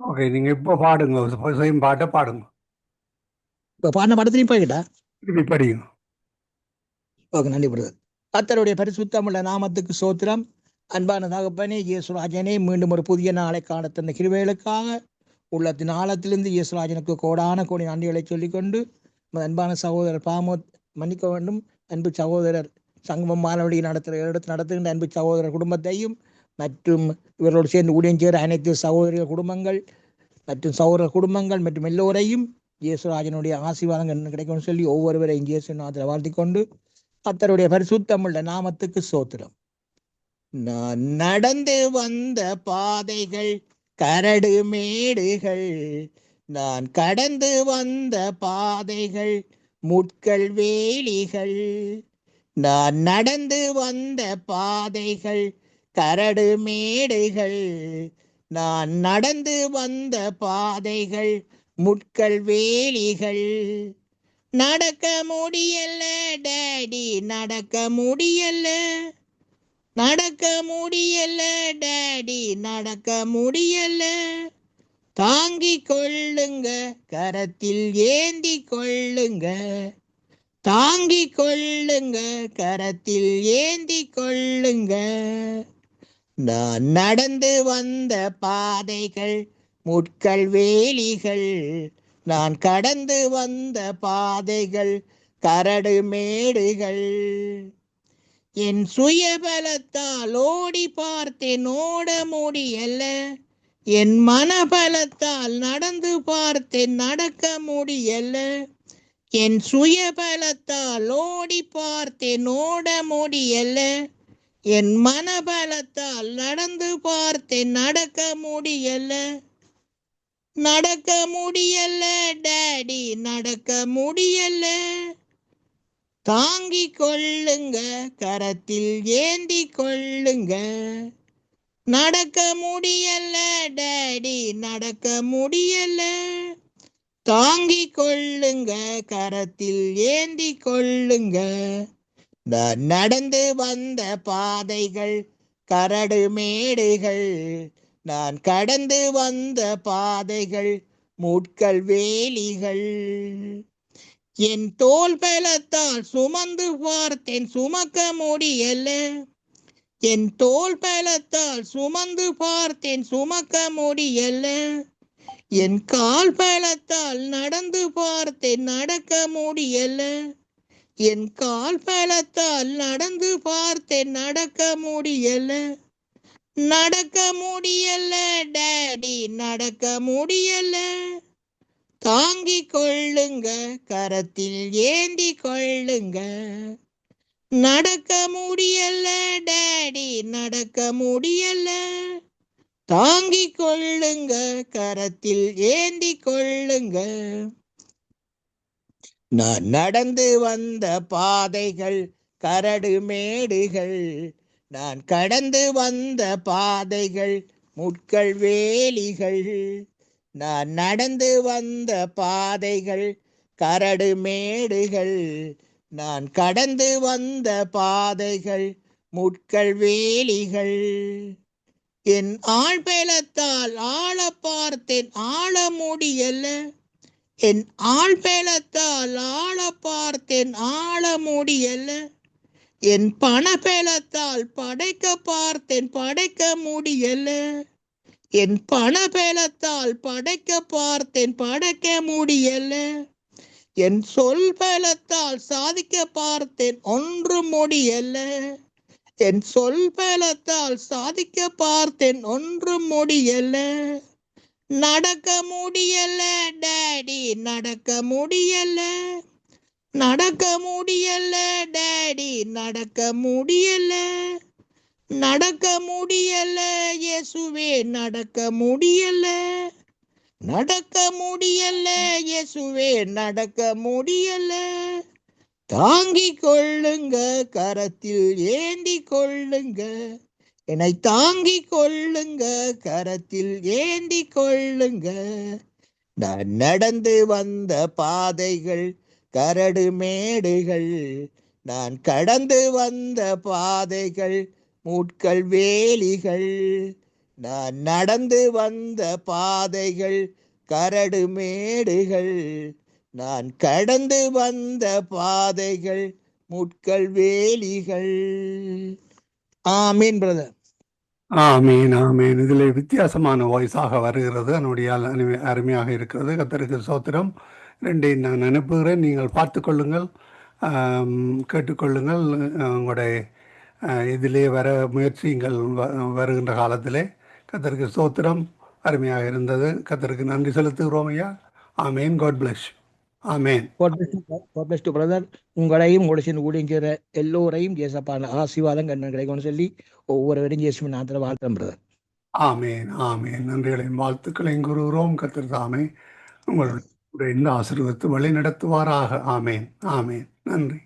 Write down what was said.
Okay நீங்க இப்போ பாடுங்க. சுயம் பாட்டை பாடுங்க. இப்போ பாடின போய்கிட்டா? திருப்பி படிங்க. ஓகே நன்றி பிரதர் கர்த்தருடைய பரிசுத்தமுள்ள நாமத்துக்கு சோத்திரம். அன்பான தகப்பனே இயேசுராஜனே மீண்டும் ஒரு புதிய நாளை காண தந்த கிருபைகளுக்காக உள்ளத்தின் ஆழத்திலிருந்து இயேசுராஜனுக்கு கோடான கோடி நன்றிகளை சொல்லிக்கொண்டு அன்பான சகோதரர் பாமோத் மன்னிக்க வேண்டும். அன்பு சகோதரர் சங்கமம் மாணவடி நடத்துகிற எடுத்து நடத்துகின்ற அன்பு சகோதரர் குடும்பத்தையும் மற்றும் இவர்களோடு சேர்ந்து ஊழியம் செய்கிற அனைத்து சகோதரிகள் குடும்பங்கள் மற்றும் சகோதர குடும்பங்கள் மற்றும் எல்லோரையும் இயேசுராஜனுடைய ஆசீர்வாதங்கள் கிடைக்கும்னு சொல்லி ஒவ்வொருவரையும் இயேசுநாதர் வாழ்த்தி கொண்டு கர்த்தருடைய பரிசுத்தமுள்ள நாமத்துக்கு சோத்திரம் நான் நடந்து வந்த பாதைகள் கரடு மேடுகள் நான் கடந்து வந்த பாதைகள் முட்கள் வேலிகள் நான் நடந்து வந்த பாதைகள் கரடு மேடைகள் நான் நடந்து வந்த பாதைகள் முட்கள் வேலிகள். நடக்க முடியல டேடி நடக்க முடியல. நடக்க முடியல டேடி நடக்க முடியல. தாங்கி கொள்ளுங்க கரத்தில் ஏந்தி கொள்ளுங்க. தாங்கி கொள்ளுங்க கரத்தில் ஏந்தி கொள்ளுங்க. நான் நடந்து வந்த பாதைகள் முட்கள் வேலிகள். நான் கடந்து வந்த பாதைகள் கரடு மேடுகள். என் சுயபலத்தால் ஓடி பார்த்தேன் ஓட முடியல. என் மனபலத்தால் நடந்து பார்த்தேன் நடக்க முடியல. என் சுயபலத்தால் ஓடி பார்த்தேன் ஓட முடியல. என் மனபலத்தால் நடந்து பார்த்தேன் நடக்க முடியல. நடக்க முடியல டேடி நடக்க முடியல. தாங்கிக் கொள்ளுங்க கரத்தில் ஏந்தி கொள்ளுங்க. நடக்க முடியல டேடி நடக்க முடியல. தாங்கி கொள்ளுங்க கரத்தில் ஏந்தி கொள்ளுங்க. நடந்து வந்த பாதைகள் கரடு மேடுகள். நான் கடந்து வந்த பாதைகள் முட்கள் வேலிகள். என் தோல் பலத்தால் சுமந்து பார்த்தேன் சுமக்க முடியல. என் தோல் பலத்தால் சுமந்து பார்த்தேன் சுமக்க முடியல. என் கால் பலத்தால் நடந்து பார்த்தேன் நடக்க முடியல. என் கால் பலத்தால் நடந்து பார்த்தேன் நடக்க முடியல. நடக்க முடியல டேடி நடக்க முடியல. தாங்கிக் கொள்ளுங்க கரத்தில் ஏந்தி கொள்ளுங்க. நடக்க முடியல டேடி நடக்க முடியல. தாங்கிக் கொள்ளுங்க கரத்தில் ஏந்தி கொள்ளுங்க. நான் நடந்து வந்த பாதைகள் கரடு மேடுகள். நான் கடந்து வந்த பாதைகள் முட்கள் வேலிகள். நான் நடந்து வந்த பாதைகள் கரடு மேடுகள். நான் கடந்து வந்த பாதைகள் முட்கள் வேலிகள். என் ஆழ்பேலத்தால் ஆள பார்த்தேன் ஆள முடியல. என் ஆள் பேலத்தால் ஆள பார்த்தேன் ஆள முடியல என் பண பேலத்தால் படைக்க பார்த்தேன் படைக்க முடியல. என் பண பேலத்தால் படைக்க பார்த்தேன் படைக்க முடியல. என் சொல் பேலத்தால் சாதிக்க பார்த்தேன் ஒன்று முடியல. என் சொல் பேலத்தால் சாதிக்க பார்த்தேன் ஒன்று முடியல. நடக்க முடியல டேடி நடக்க முடியல. நடக்க முடியல டேடி நடக்க முடியல. நடக்க முடியல இயேசுவே நடக்க முடியல. நடக்க முடியல இயேசுவே நடக்க முடியல. தாங்கிக் கொள்ளுங்க கரத்தில் ஏந்தி கொள்ளுங்க. என்னை தாங்கி கொள்ளுங்க கரத்தில் ஏந்தி கொள்ளுங்க. நான் நடந்து வந்த பாதைகள் கரடு மேடுகள் நான் கடந்து வந்த பாதைகள் முட்கள் வேலிகள். நான் நடந்து வந்த பாதைகள் கரடு மேடுகள். நான் கடந்து வந்த பாதைகள் முட்கள் வேலிகள். ஆமீன் பிரதர். ஆமீன் ஆமீன். இதில் வித்தியாசமான வாய்ஸாக வருகிறது. என்னுடைய அருமை- அருமையாக இருக்கிறது. கத்தருக்கு சோத்திரம். ரெண்டையும் நான் அனுப்புகிறேன். நீங்கள் பார்த்துக்கொள்ளுங்கள் ஆம், கேட்டுக்கொள்ளுங்கள் அஹ், உங்களுடைய அஹ், இதிலே வர முயற்சிங்கள் வ- வருகின்ற காலத்திலே கத்தருக்கு சோத்திரம். அருமையாக இருந்தது. கத்தருக்கு நன்றி செலுத்துகிறோம் ஐயா. ஆமீன். God bless bless. உங்களையும் ஊழியம் செய்கிற எல்லோரையும் ஜேசப்பான ஆசீர்வாதம் கண்ணன் கிடைக்கும்னு சொல்லி ஒவ்வொருவரையும் ஜேசுவின் நாத்திர வாழ்த்தம் பிரதர் ஆமேன் ஆமேன். நன்றிகளையும் வாழ்த்துக்களையும் கூறுகிறோம். கத்தர் தாமே உங்களுடைய இந்த ஆசீர்வத்து வழி நடத்துவாராக ஆமேன் ஆமேன். நன்றி.